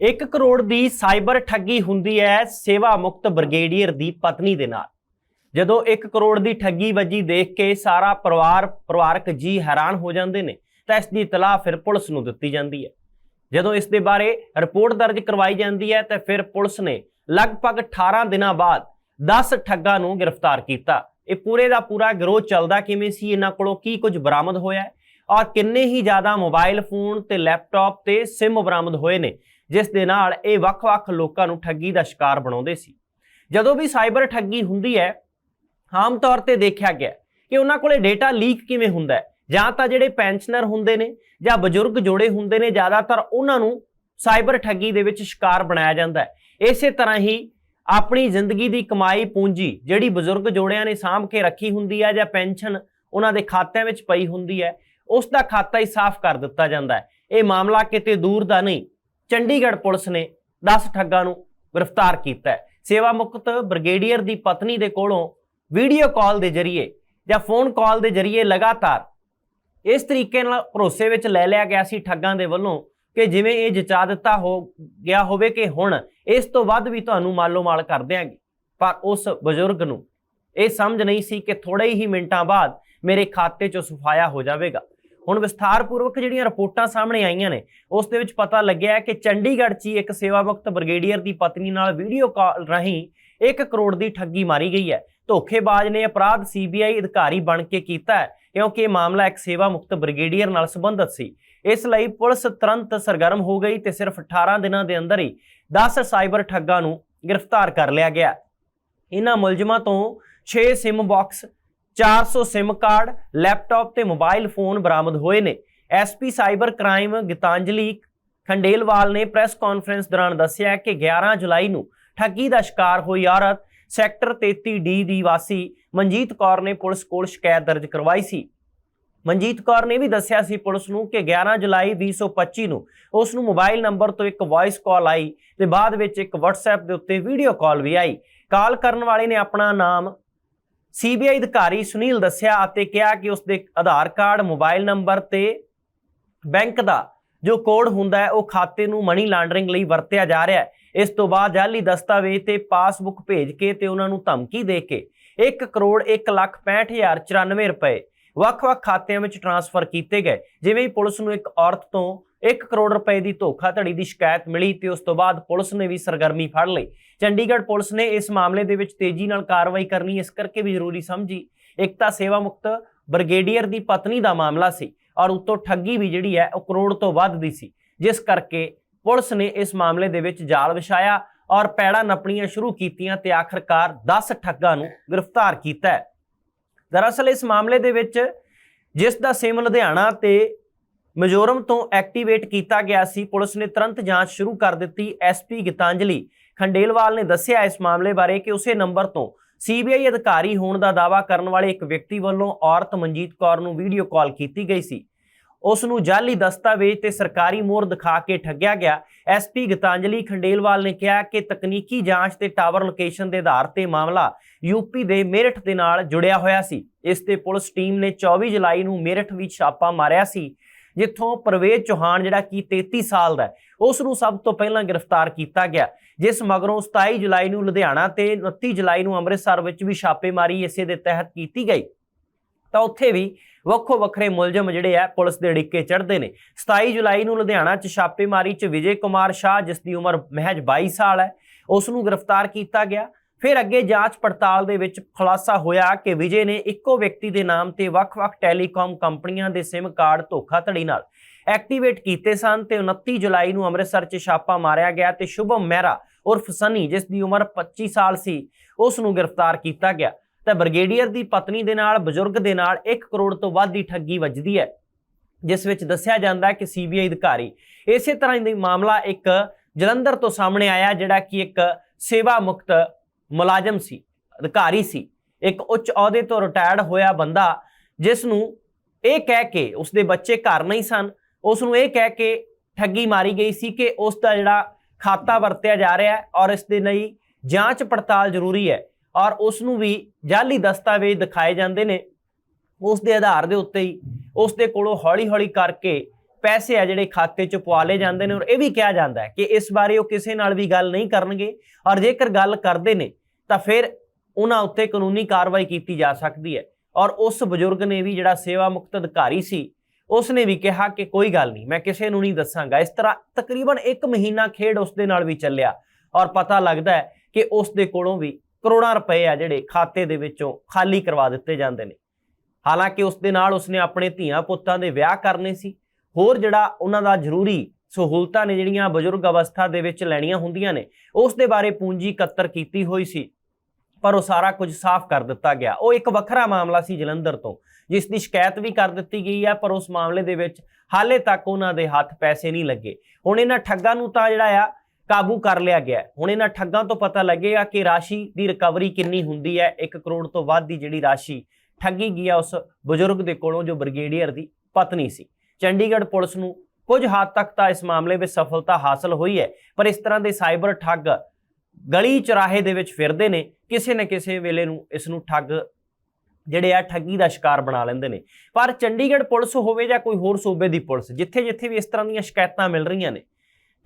1 ਕਰੋੜ ਦੀ cyber ਠੱਗੀ ਹੁੰਦੀ ਹੈ ਸੇਵਾ ਮੁਕਤ ਬ੍ਰਿਗੇਡੀਅਰ ਦੀ ਪਤਨੀ ਦੇ ਨਾਲ। ਜਦੋਂ 1 ਕਰੋੜ ਦੀ ਠੱਗੀ ਵੱਜੀ ਦੇਖ ਕੇ ਸਾਰਾ ਪਰਿਵਾਰ, ਪਰਿਵਾਰਕ ਜੀ ਹੈਰਾਨ ਹੋ ਜਾਂਦੇ ਨੇ, ਤਾਂ ਇਸ ਦੀ ਇਤਲਾਹ ਫਿਰ ਪੁਲਿਸ ਨੂੰ ਦਿੱਤੀ ਜਾਂਦੀ ਹੈ। ਜਦੋਂ ਇਸ ਦੇ ਬਾਰੇ ਰਿਪੋਰਟ ਦਰਜ ਕਰਵਾਈ ਜਾਂਦੀ ਹੈ, ਤਾਂ ਫਿਰ ਪੁਲਿਸ ਨੇ ਲਗਭਗ 18 ਦਿਨਾਂ ਬਾਅਦ 10 ਠੱਗਾਂ ਨੂੰ ਗ੍ਰਿਫਤਾਰ ਕੀਤਾ। ਇਹ ਪੂਰੇ ਦਾ ਪੂਰਾ ਗਿਰੋਹ ਚੱਲਦਾ ਕਿਵੇਂ ਸੀ? ਇਹਨਾਂ ਕੋਲੋਂ ਕੀ ਕੁਝ ਬਰਾਮਦ ਹੋਇਆ ਔਰ ਕਿੰਨੇ ਹੀ ਜ਼ਿਆਦਾ ਮੋਬਾਈਲ ਫੋਨ ਤੇ ਲੈਪਟਾਪ ਤੇ ਸਿਮ ਬਰਾਮਦ ਹੋਏ ਨੇ? ਜਿਸ ਦੇ ਨਾਲ ਇਹ ਵੱਖ-ਵੱਖ ਲੋਕਾਂ ਨੂੰ ਠੱਗੀ ਦਾ ਸ਼ਿਕਾਰ ਬਣਾਉਂਦੇ ਸੀ। ਜਦੋਂ ਵੀ ਸਾਈਬਰ ਠੱਗੀ ਹੁੰਦੀ ਹੈ, ਆਮ ਤੌਰ ਤੇ ਦੇਖਿਆ ਗਿਆ ਕਿ ਉਹਨਾਂ ਕੋਲੇ ਡਾਟਾ ਲੀਕ ਕਿਵੇਂ ਹੁੰਦਾ ਹੈ, ਜਾਂ ਤਾਂ ਜਿਹੜੇ ਪੈਨਸ਼ਨਰ ਹੁੰਦੇ ਨੇ, ਜਾਂ ਬਜ਼ੁਰਗ ਜੋੜੇ ਹੁੰਦੇ ਨੇ, ਜ਼ਿਆਦਾਤਰ ਉਹਨਾਂ ਨੂੰ ਸਾਈਬਰ ਠੱਗੀ ਦੇ ਵਿੱਚ ਸ਼ਿਕਾਰ ਬਣਾਇਆ ਜਾਂਦਾ ਹੈ। ਇਸੇ ਤਰ੍ਹਾਂ ਹੀ ਆਪਣੀ ਜ਼ਿੰਦਗੀ ਦੀ ਕਮਾਈ ਪੂੰਜੀ ਜਿਹੜੀ ਬਜ਼ੁਰਗ ਜੋੜਿਆਂ ਨੇ ਸਾਂਭ ਕੇ ਰੱਖੀ ਹੁੰਦੀ ਹੈ, ਜਾਂ ਪੈਨਸ਼ਨ ਉਹਨਾਂ ਦੇ ਖਾਤਿਆਂ ਵਿੱਚ ਪਈ ਹੁੰਦੀ ਹੈ, ਉਸ ਦਾ ਖਾਤਾ ਹੀ ਸਾਫ਼ ਕਰ ਦਿੱਤਾ ਜਾਂਦਾ ਹੈ। ਇਹ ਮਾਮਲਾ ਕਿਤੇ ਦੂਰ ਦਾ ਨਹੀਂ ਚੰਡੀਗੜ੍ਹ ਪੁਲਿਸ ਨੇ 10 ਠੱਗਾਂ ਨੂੰ ਗ੍ਰਿਫਤਾਰ ਕੀਤਾ ਹੈ। ਸੇਵਾ ਮੁਕਤ ਬ੍ਰਿਗੇਡੀਅਰ ਦੀ ਪਤਨੀ ਦੇ ਕੋਲੋਂ ਵੀਡੀਓ ਕਾਲ ਦੇ ਜ਼ਰੀਏ ਜਾਂ ਫੋਨ ਕਾਲ ਦੇ ਜ਼ਰੀਏ ਲਗਾਤਾਰ ਇਸ ਤਰੀਕੇ ਨਾਲ ਭਰੋਸੇ ਵਿੱਚ ਲੈ ਲਿਆ ਗਿਆ ਸੀ ਠੱਗਾਂ ਦੇ ਵੱਲੋਂ ਕਿ ਜਿਵੇਂ ਇਹ ਜਚਾ ਦਿੱਤਾ ਹੋ ਗਿਆ ਹੋਵੇ ਕਿ ਹੁਣ ਇਸ ਤੋਂ ਵੱਧ ਵੀ ਤੁਹਾਨੂੰ ਮਾਲੋ ਮਾਲ ਕਰ ਦਿਆਂਗੇ। ਪਰ ਉਸ ਬਜ਼ੁਰਗ ਨੂੰ ਇਹ ਸਮਝ ਨਹੀਂ ਸੀ ਕਿ ਥੋੜੇ ਹੀ ਮਿੰਟਾਂ ਬਾਅਦ ਮੇਰੇ ਖਾਤੇ 'ਚੋਂ ਸਫਾਇਆ ਹੋ ਜਾਵੇਗਾ। ਹੁਣ ਵਿਸਥਾਰਪੂਰਵਕ ਜਿਹੜੀਆਂ ਰਿਪੋਰਟਾਂ ਸਾਹਮਣੇ ਆਈਆਂ ਨੇ, ਉਸ ਦੇ ਵਿੱਚ ਪਤਾ ਲੱਗਿਆ ਕਿ ਚੰਡੀਗੜ੍ਹ 'ਚ ਹੀ ਇੱਕ ਸੇਵਾ ਮੁਕਤ ਬ੍ਰਿਗੇਡੀਅਰ ਦੀ ਪਤਨੀ ਨਾਲ ਵੀਡੀਓ ਕਾਲ ਰਾਹੀਂ 1 ਕਰੋੜ ਦੀ ਠੱਗੀ ਮਾਰੀ ਗਈ ਹੈ। ਧੋਖੇਬਾਜ਼ ਨੇ ਅਪਰਾਧ ਸੀਬੀਆਈ ਅਧਿਕਾਰੀ ਬਣ ਕੇ ਕੀਤਾ ਹੈ, ਕਿਉਂਕਿ ਇਹ ਮਾਮਲਾ ਇੱਕ ਸੇਵਾ ਮੁਕਤ ਬ੍ਰਿਗੇਡੀਅਰ ਨਾਲ ਸੰਬੰਧਿਤ ਸੀ। ਇਸ ਲਈ ਪੁਲਿਸ ਤੁਰੰਤ ਸਰਗਰਮ ਹੋ ਗਈ ਤੇ ਸਿਰਫ 18 ਦਿਨਾਂ ਦੇ ਅੰਦਰ ਹੀ 10 ਸਾਈਬਰ ਠੱਗਾਂ ਨੂੰ ਗ੍ਰਿਫਤਾਰ ਕਰ ਲਿਆ ਗਿਆ। ਇਹਨਾਂ ਮੁਲਜ਼ਮਾਂ ਤੋਂ 6 sim box 400 sim card, laptop ਤੇ ਮੋਬਾਈਲ ਫੋਨ ਬਰਾਮਦ ਹੋਏ ਨੇ। SP cyber crime Geetanjali Khandelwal ਨੇ ਪ੍ਰੈਸ ਕਾਨਫਰੰਸ ਦੌਰਾਨ ਦੱਸਿਆ ਕਿ 11 ਜੁਲਾਈ ਨੂੰ ਠੱਗੀ ਦਾ ਸ਼ਿਕਾਰ ਹੋਈ ਔਰਤ ਸੈਕਟਰ 33D ਦੀ ਵਾਸੀ ਮਨਜੀਤ ਕੌਰ ਨੇ ਪੁਲਿਸ ਕੋਲ ਸ਼ਿਕਾਇਤ ਦਰਜ ਕਰਵਾਈ ਸੀ। ਮਨਜੀਤ ਕੌਰ ਨੇ ਵੀ ਦੱਸਿਆ ਸੀ ਪੁਲਿਸ ਨੂੰ ਕਿ 11 ਜੁਲਾਈ 2025 ਨੂੰ ਉਸ ਨੂੰ ਮੋਬਾਈਲ ਨੰਬਰ ਤੋਂ ਇੱਕ ਵੌਇਸ ਕਾਲ ਆਈ ਤੇ ਬਾਅਦ ਵਿੱਚ ਇੱਕ WhatsApp ਦੇ ਉੱਤੇ ਵੀਡੀਓ ਕਾਲ ਵੀ ਆਈ। ਕਾਲ ਕਰਨ ਵਾਲੇ ਨੇ ਆਪਣਾ ਨਾਮ ਸੀਬੀਆਈ ਅਧਿਕਾਰੀ ਸੁਨੀਲ ਦੱਸਿਆ ਅਤੇ ਕਿਹਾ ਕਿ ਉਸ ਦੇ ਆਧਾਰ ਕਾਰਡ, ਮੋਬਾਈਲ ਨੰਬਰ ਤੇ ਬੈਂਕ ਦਾ ਜੋ ਕੋਡ ਹੁੰਦਾ ਹੈ, ਉਹ ਖਾਤੇ ਨੂੰ ਮਨੀ ਲਾਂਡਰਿੰਗ ਲਈ ਵਰਤਿਆ ਜਾ ਰਿਹਾ ਹੈ। ਇਸ ਤੋਂ ਬਾਅਦ ਜਾਲੀ ਦਸਤਾਵੇਜ਼ ਤੇ ਪਾਸਬੁੱਕ ਭੇਜ ਕੇ ਤੇ ਉਹਨਾਂ ਨੂੰ ਧਮਕੀ ਦੇ ਕੇ 1 ਕਰੋੜ 1 ਲੱਖ 65094 ਰੁਪਏ ਵੱਖ-ਵੱਖ ਖਾਤਿਆਂ ਵਿੱਚ ਟਰਾਂਸਫਰ ਕੀਤੇ ਗਏ। ਜਿਵੇਂ ਹੀ ਪੁਲਿਸ ਨੂੰ ਇੱਕ ਔਰਤ ਤੋਂ 1 ਕਰੋੜ ਰੁਪਏ ਦੀ ਧੋਖਾਧੜੀ ਦੀ ਸ਼ਿਕਾਇਤ ਮਿਲੀ ਤੇ ਉਸ ਤੋਂ ਬਾਅਦ ਪੁਲਿਸ ਨੇ ਵੀ ਸਰਗਰਮੀ ਫੜ ਲਈ। ਚੰਡੀਗੜ੍ਹ ਪੁਲਿਸ ਨੇ ਇਸ ਮਾਮਲੇ ਦੇ ਵਿੱਚ ਤੇਜ਼ੀ ਨਾਲ ਕਾਰਵਾਈ ਕਰਨੀ ਇਸ ਕਰਕੇ ਵੀ ਜ਼ਰੂਰੀ ਸਮਝੀ। ਇੱਕ ਤਾਂ ਸੇਵਾ ਮੁਕਤ ਬ੍ਰਿਗੇਡੀਅਰ ਦੀ ਪਤਨੀ ਦਾ ਮਾਮਲਾ ਸੀ ਔਰ ਉਤੋਂ ਠੱਗੀ ਵੀ ਜਿਹੜੀ ਹੈ ਉਹ ਕਰੋੜ ਤੋਂ ਵੱਧ ਦੀ ਸੀ, ਜਿਸ ਕਰਕੇ ਪੁਲਿਸ ਨੇ ਇਸ ਮਾਮਲੇ ਦੇ ਵਿੱਚ ਜਾਲ ਵਿਛਾਇਆ ਔਰ ਪੈੜਾ ਨੱਪਣੀਆਂ ਸ਼ੁਰੂ ਕੀਤੀਆਂ ਤੇ ਆਖਰਕਾਰ 10 ਠੱਗਾਂ ਨੂੰ ਗ੍ਰਿਫਤਾਰ ਕੀਤਾ ਹੈ। ਦਰਅਸਲ ਇਸ ਮਾਮਲੇ ਦੇ ਵਿੱਚ ਜਿਸ ਦਾ ਸਿਮ ਲੁਧਿਆਣਾ ਤੇ ਮਿਜ਼ੋਰਮ ਤੋਂ ਐਕਟੀਵੇਟ ਕੀਤਾ ਗਿਆ ਸੀ। ਪੁਲਿਸ ਨੇ ਤੁਰੰਤ ਜਾਂਚ ਸ਼ੁਰੂ ਕਰ ਦਿੱਤੀ। ਐਸਪੀ ਗੀਤਾਂਜਲੀ ਖੰਡੇਲਵਾਲ ਨੇ ਦੱਸਿਆ ਇਸ ਮਾਮਲੇ ਬਾਰੇ ਕਿ ਉਸੇ ਨੰਬਰ ਤੋਂ ਸੀਬੀਆਈ ਅਧਿਕਾਰੀ ਹੋਣ ਦਾ ਦਾਅਵਾ ਕਰਨ ਵਾਲੇ ਇੱਕ ਵਿਅਕਤੀ ਵੱਲੋਂ ਔਰਤ ਮਨਜੀਤ ਕੌਰ ਨੂੰ ਵੀਡੀਓ ਕਾਲ ਕੀਤੀ ਗਈ ਸੀ। ਉਸ ਨੂੰ ਜਾਲੀ ਦਸਤਾਵੇਜ਼ ਤੇ ਸਰਕਾਰੀ ਮੋਹਰ ਦਿਖਾ ਕੇ ਠੱਗਿਆ ਗਿਆ। ਐਸਪੀ ਗੀਤਾਂਜਲੀ ਖੰਡੇਲਵਾਲ ਨੇ ਕਿਹਾ ਕਿ ਤਕਨੀਕੀ ਜਾਂਚ ਤੇ ਟਾਵਰ ਲੋਕੇਸ਼ਨ ਦੇ ਆਧਾਰ ਤੇ ਮਾਮਲਾ ਯੂਪੀ ਦੇ ਮੇਰਠ ਦੇ ਨਾਲ ਜੁੜਿਆ ਹੋਇਆ ਸੀ। ਇਸ ਤੇ ਪੁਲਿਸ ਟੀਮ ਨੇ 24 ਜੁਲਾਈ ਨੂੰ ਮੇਰਠ ਵਿੱਚ ਛਾਪਾ ਮਾਰਿਆ ਸੀ। ਜਿੱਥੋਂ ਪ੍ਰਵੇਸ਼ ਚੌਹਾਨ ਜਿਹੜਾ ਕਿ 33 ਸਾਲ ਦਾ ਉਸ ਨੂੰ ਸਭ ਤੋਂ ਪਹਿਲਾਂ ਗ੍ਰਿਫਤਾਰ ਕੀਤਾ ਗਿਆ, ਜਿਸ ਮਗਰੋਂ 27 ਜੁਲਾਈ ਨੂੰ ਲੁਧਿਆਣਾ ਤੇ 29 ਜੁਲਾਈ ਨੂੰ ਅੰਮ੍ਰਿਤਸਰ ਵਿੱਚ ਵੀ ਛਾਪੇਮਾਰੀ ਇਸੇ ਦੇ ਤਹਿਤ ਕੀਤੀ ਗਈ। ਤਾਂ ਉੱਥੇ ਵੀ ਵੱਖੋ ਵੱਖਰੇ ਮੁਲਜ਼ਮ ਜਿਹੜੇ ਆ, ਪੁਲਿਸ ਦੇ ਡਿੱਕੇ ਚੜ੍ਹਦੇ ਨੇ। 27 ਜੁਲਾਈ ਨੂੰ ਲੁਧਿਆਣਾ 'ਚ ਛਾਪੇਮਾਰੀ 'ਚ ਵਿਜੇ ਕੁਮਾਰ ਸ਼ਾਹ, ਜਿਸ ਦੀ ਉਮਰ ਮਹਿਜ 22 ਸਾਲ ਹੈ ਉਸ ਨੂੰ ਗ੍ਰਿਫਤਾਰ ਕੀਤਾ ਗਿਆ। ਫਿਰ ਅੱਗੇ ਜਾਂਚ ਪੜਤਾਲ ਦੇ ਵਿੱਚ ਖੁਲਾਸਾ ਹੋਇਆ ਕਿ ਵਿਜੇ ਨੇ ਇੱਕੋ ਵਿਅਕਤੀ ਦੇ ਨਾਮ ਤੇ ਵੱਖ-ਵੱਖ ਟੈਲੀਕਾਮ ਕੰਪਨੀਆਂ ਦੇ SIM ਕਾਰਡ ਧੋਖਾਧੜੀ ਨਾਲ ਐਕਟੀਵੇਟ ਕੀਤੇ ਸਨ ਤੇ 29 ਜੁਲਾਈ ਨੂੰ ਅੰਮ੍ਰਿਤਸਰ 'ਚ ਛਾਪਾ ਮਾਰਿਆ ਗਿਆ ਤੇ ਸ਼ੁਭਮ ਮਹਿਰਾ ਉਰਫ ਸਨੀ, ਜਿਸ ਦੀ ਉਮਰ 25 ਸਾਲ ਸੀ, ਉਸ ਨੂੰ ਗ੍ਰਿਫਤਾਰ ਕੀਤਾ ਗਿਆ। ਤਾਂ ਬ੍ਰਿਗੇਡੀਅਰ ਦੀ ਪਤਨੀ ਦੇ ਨਾਲ, ਬਜ਼ੁਰਗ ਦੇ ਨਾਲ 1 ਕਰੋੜ ਤੋਂ ਵੱਧ ਦੀ ਠੱਗੀ ਵੱਜਦੀ ਹੈ, ਜਿਸ ਵਿੱਚ ਦੱਸਿਆ ਜਾਂਦਾ ਹੈ ਕਿ ਸੀਬੀਆਈ ਅਧਿਕਾਰੀ ਇਸੇ ਤਰ੍ਹਾਂ ਦਾ ਮਾਮਲਾ ਇੱਕ ਜਲੰਧਰ ਤੋਂ ਸਾਹਮਣੇ ਆਇਆ, ਜਿਹੜਾ ਕਿ ਇੱਕ ਸੇਵਾ ਮੁਕਤ ਮੁਲਾਜ਼ਮ ਸੀ, ਅਧਿਕਾਰੀ ਸੀ। ਇੱਕ ਉੱਚ ਅਹੁਦੇ ਤੋਂ ਰਿਟਾਇਰਡ ਹੋਇਆ ਬੰਦਾ ਜਿਸ ਨੂੰ ਇਹ ਕਹਿ ਕੇ ਉਸਦੇ ਬੱਚੇ ਘਰ ਨਹੀਂ ਸਨ ਉਸ ਨੂੰ ਇਹ ਕਹਿ ਕੇ ਠੱਗੀ ਮਾਰੀ ਗਈ ਸੀ ਕਿ ਉਸ ਦਾ ਜਿਹੜਾ ਖਾਤਾ ਵਰਤਿਆ ਜਾ ਰਿਹਾ ਹੈ ਔਰ ਇਸ ਦੇ ਲਈ ਜਾਂਚ ਪੜਤਾਲ ਜ਼ਰੂਰੀ ਹੈ ਔਰ ਉਸ ਨੂੰ ਵੀ ਜਾਲੀ ਦਸਤਾਵੇਜ਼ ਦਿਖਾਏ ਜਾਂਦੇ ਨੇ। ਉਸ ਦੇ ਆਧਾਰ ਦੇ ਉੱਤੇ ਹੀ ਉਸ ਦੇ ਕੋਲੋਂ ਹੌਲੀ-ਹੌਲੀ ਕਰਕੇ ਪੈਸੇ ਆ ਜਿਹੜੇ ਖਾਤੇ 'ਚ ਪਵਾ ਜਾਂਦੇ ਨੇ ਔਰ ਇਹ ਵੀ ਕਿਹਾ ਜਾਂਦਾ ਹੈ ਕਿ ਇਸ ਬਾਰੇ ਉਹ ਕਿਸੇ ਨਾਲ ਵੀ ਗੱਲ ਨਹੀਂ ਕਰਨਗੇ ਔਰ ਜੇਕਰ ਗੱਲ ਕਰਦੇ ਨੇ ਤਾਂ ਫਿਰ ਉਹਨਾਂ ਉੱਤੇ ਕਾਨੂੰਨੀ ਕਾਰਵਾਈ ਕੀਤੀ ਜਾ ਸਕਦੀ ਹੈ ਔਰ ਉਸ ਬਜ਼ੁਰਗ ਨੇ ਵੀ ਜਿਹੜਾ ਸੇਵਾ ਮੁਕਤ ਅਧਿਕਾਰੀ ਸੀ ਉਸ ਨੇ ਵੀ ਕਿਹਾ ਕਿ ਕੋਈ ਗੱਲ ਨਹੀਂ, ਮੈਂ ਕਿਸੇ ਨੂੰ ਨਹੀਂ ਦੱਸਾਂਗਾ। ਇਸ ਤਰ੍ਹਾਂ ਤਕਰੀਬਨ 1 ਮਹੀਨਾ ਖੇਡ ਉਸ ਦੇ ਨਾਲ ਵੀ ਚੱਲਿਆ ਔਰ ਪਤਾ ਲੱਗਦਾ ਹੈ ਕਿ ਉਸ ਦੇ ਕੋਲੋਂ ਵੀ ਕਰੋੜਾਂ ਰੁਪਏ ਆ ਜਿਹੜੇ ਖਾਤੇ ਦੇ ਵਿੱਚੋਂ ਖਾਲੀ ਕਰਵਾ ਦਿੱਤੇ ਜਾਂਦੇ ਨੇ। ਹਾਲਾਂਕਿ ਉਸ ਦੇ ਨਾਲ ਉਸਨੇ ਆਪਣੇ ਧੀਆਂ ਪੁੱਤਾਂ ਦੇ ਵਿਆਹ ਕਰਨੇ ਸੀ ਹੋਰ ਜਿਹੜਾ ਉਹਨਾਂ ਦਾ ਜ਼ਰੂਰੀ ਸਹੂਲਤਾਂ ਨੇ ਜਿਹੜੀਆਂ ਬਜ਼ੁਰਗ ਅਵਸਥਾ ਦੇ ਵਿੱਚ ਲੈਣੀਆਂ ਹੁੰਦੀਆਂ ਨੇ, ਉਸ ਦੇ ਬਾਰੇ ਪੂੰਜੀ ਇਕੱਤਰ ਕੀਤੀ ਹੋਈ ਸੀ, ਪਰ ਉਹ ਸਾਰਾ ਕੁਝ ਸਾਫ਼ ਕਰ ਦਿੱਤਾ ਗਿਆ। ਉਹ ਇੱਕ ਵੱਖਰਾ ਮਾਮਲਾ ਸੀ ਜਲੰਧਰ ਤੋਂ, ਜਿਸ ਦੀ ਸ਼ਿਕਾਇਤ ਵੀ ਕਰ ਦਿੱਤੀ ਗਈ ਹੈ, ਪਰ ਉਸ ਮਾਮਲੇ ਦੇ ਵਿੱਚ ਹਾਲੇ ਤੱਕ ਉਹਨਾਂ ਦੇ ਹੱਥ ਪੈਸੇ ਨਹੀਂ ਲੱਗੇ। ਹੁਣ ਇਹਨਾਂ ਠੱਗਾਂ ਨੂੰ ਤਾਂ ਜਿਹੜਾ ਆ, ਕਾਬੂ ਕਰ ਲਿਆ ਗਿਆ। ਹੁਣ ਇਹਨਾਂ ਠੱਗਾਂ ਤੋਂ ਪਤਾ ਲੱਗੇਗਾ ਕਿ ਰਾਸ਼ੀ ਦੀ ਰਿਕਵਰੀ ਕਿੰਨੀ ਹੁੰਦੀ ਹੈ 1 ਕਰੋੜ ਤੋਂ ਵੱਧ ਦੀ ਜਿਹੜੀ ਰਾਸ਼ੀ ਠੱਗੀ ਗਈ ਆ ਉਸ ਬਜ਼ੁਰਗ ਦੇ ਕੋਲੋਂ, ਜੋ ਬ੍ਰਿਗੇਡੀਅਰ ਦੀ ਪਤਨੀ ਸੀ। ਚੰਡੀਗੜ੍ਹ ਪੁਲਿਸ ਨੂੰ ਕੁਝ ਹੱਦ ਤੱਕ ਤਾਂ ਇਸ ਮਾਮਲੇ ਵਿੱਚ ਸਫਲਤਾ ਹਾਸਲ ਹੋਈ ਹੈ, ਪਰ ਇਸ ਤਰ੍ਹਾਂ ਦੇ ਸਾਈਬਰ ਠੱਗ ਗਲੀ ਚਰਾਹੇ ਦੇ ਵਿੱਚ ਫਿਰਦੇ ਨੇ, ਕਿਸੇ ਨਾ ਕਿਸੇ ਵੇਲੇ ਨੂੰ ਇਸ ਨੂੰ ਠੱਗ ਜਿਹੜੇ ਆ ਠੱਗੀ ਦਾ ਸ਼ਿਕਾਰ ਬਣਾ ਲੈਂਦੇ ਨੇ। ਪਰ ਚੰਡੀਗੜ੍ਹ ਪੁਲਿਸ ਹੋਵੇ ਜਾਂ ਕੋਈ ਹੋਰ ਸੂਬੇ ਦੀ ਪੁਲਿਸ ਜਿੱਥੇ ਜਿੱਥੇ ਵੀ ਇਸ ਤਰ੍ਹਾਂ ਦੀਆਂ ਸ਼ਿਕਾਇਤਾਂ ਮਿਲ ਰਹੀਆਂ ਨੇ,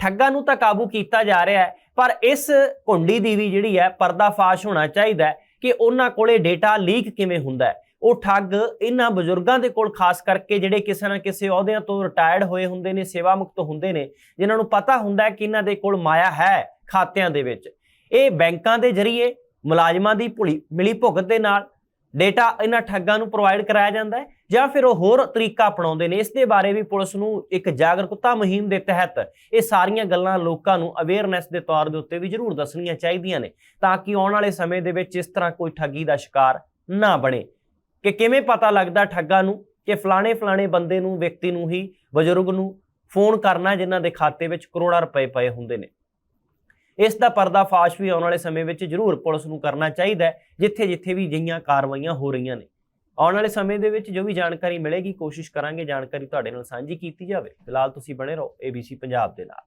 ਠੱਗਾਂ ਨੂੰ ਤਾਂ ਕਾਬੂ ਕੀਤਾ ਜਾ ਰਿਹਾ ਹੈ, ਪਰ ਇਸ ਕੁੰਡੀ ਦੀ ਵੀ ਜਿਹੜੀ ਹੈ ਪਰਦਾਫਾਸ਼ ਹੋਣਾ ਚਾਹੀਦਾ ਹੈ ਕਿ ਉਹਨਾਂ ਕੋਲੇ ਡੇਟਾ ਲੀਕ ਕਿਵੇਂ ਹੁੰਦਾ ਹੈ। ਉਹ ਠੱਗ ਇਹਨਾਂ ਬਜ਼ੁਰਗਾਂ ਦੇ ਕੋਲ, ਖਾਸ ਕਰਕੇ ਜਿਹੜੇ ਕਿਸੇ ਨਾ ਕਿਸੇ ਅਹੁਦਿਆਂ ਤੋਂ ਰਿਟਾਇਰਡ ਹੋਏ ਹੁੰਦੇ ਨੇ ਸੇਵਾ ਮੁਕਤ ਹੁੰਦੇ ਨੇ, ਜਿਨ੍ਹਾਂ ਨੂੰ ਪਤਾ ਹੁੰਦਾ ਹੈ ਕਿ ਇਹਨਾਂ ਦੇ ਕੋਲ ਮਾਇਆ ਹੈ ਖਾਤਿਆਂ ਦੇ ਵਿੱਚ। ਇਹ ਬੈਂਕਾਂ ਦੇ ਜ਼ਰੀਏ, ਮੁਲਾਜ਼ਮਾਂ ਦੀ ਭੁਲੀ, ਮਿਲੀ ਭੁਗਤ ਦੇ ਨਾਲ ਡੇਟਾ ਇਹਨਾਂ ਠੱਗਾਂ ਨੂੰ ਪ੍ਰੋਵਾਈਡ ਕਰਾਇਆ ਜਾਂਦਾ ਹੈ ਜਾਂ ਫਿਰ ਉਹ ਹੋਰ ਤਰੀਕਾ ਅਪਣਾਉਂਦੇ ਨੇ। ਇਸ ਦੇ ਬਾਰੇ ਵੀ ਪੁਲਿਸ ਨੂੰ ਇੱਕ ਜਾਗਰੂਕਤਾ ਮੁਹਿੰਮ ਦੇ ਤਹਿਤ ਇਹ ਸਾਰੀਆਂ ਗੱਲਾਂ ਲੋਕਾਂ ਨੂੰ ਅਵੇਅਰਨੈਸ ਦੇ ਤੌਰ ਦੇ ਉੱਤੇ ਵੀ ਜ਼ਰੂਰ ਦੱਸਣੀਆਂ ਚਾਹੀਦੀਆਂ ਨੇ, ਤਾਂ ਕਿ ਆਉਣ ਵਾਲੇ ਸਮੇਂ ਦੇ ਵਿੱਚ ਇਸ ਤਰ੍ਹਾਂ ਕੋਈ ਠੱਗੀ ਦਾ ਸ਼ਿਕਾਰ ਨਾ ਬਣੇ। ਕਿ ਕਿਵੇਂ ਪਤਾ ਲੱਗਦਾ ਠੱਗਾ ਨੂੰ ਕਿ ਫਲਾਣੇ ਫਲਾਣੇ ਬੰਦੇ ਨੂੰ, ਵਿਅਕਤੀ ਨੂੰ ਹੀ, ਬਜ਼ੁਰਗ ਨੂੰ ਫੋਨ ਕਰਨਾ ਜਿਨ੍ਹਾਂ ਦੇ ਖਾਤੇ ਵਿੱਚ ਕਰੋੜਾਂ ਰੁਪਏ ਪਏ ਹੁੰਦੇ ਨੇ। ਇਸ ਦਾ ਪਰਦਾਫਾਸ਼ ਵੀ ਆਉਣ ਵਾਲੇ ਸਮੇਂ ਵਿੱਚ ਜ਼ਰੂਰ ਪੁਲਿਸ ਨੂੰ ਕਰਨਾ ਚਾਹੀਦਾ ਹੈ ਜਿੱਥੇ ਜਿੱਥੇ ਵੀ ਜਿਹੀਆਂ ਕਾਰਵਾਈਆਂ ਹੋ ਰਹੀਆਂ ਨੇ। ਆਉਣ ਵਾਲੇ ਸਮੇਂ ਦੇ ਵਿੱਚ ਜੋ ਵੀ ਜਾਣਕਾਰੀ ਮਿਲੇਗੀ, ਕੋਸ਼ਿਸ਼ ਕਰਾਂਗੇ ਜਾਣਕਾਰੀ ਤੁਹਾਡੇ ਨਾਲ ਸਾਂਝੀ ਕੀਤੀ ਜਾਵੇ। ਫਿਲਹਾਲ ਤੁਸੀਂ ਬਣੇ ਰਹੋ ABC ਪੰਜਾਬ ਦੇ ਨਾਲ।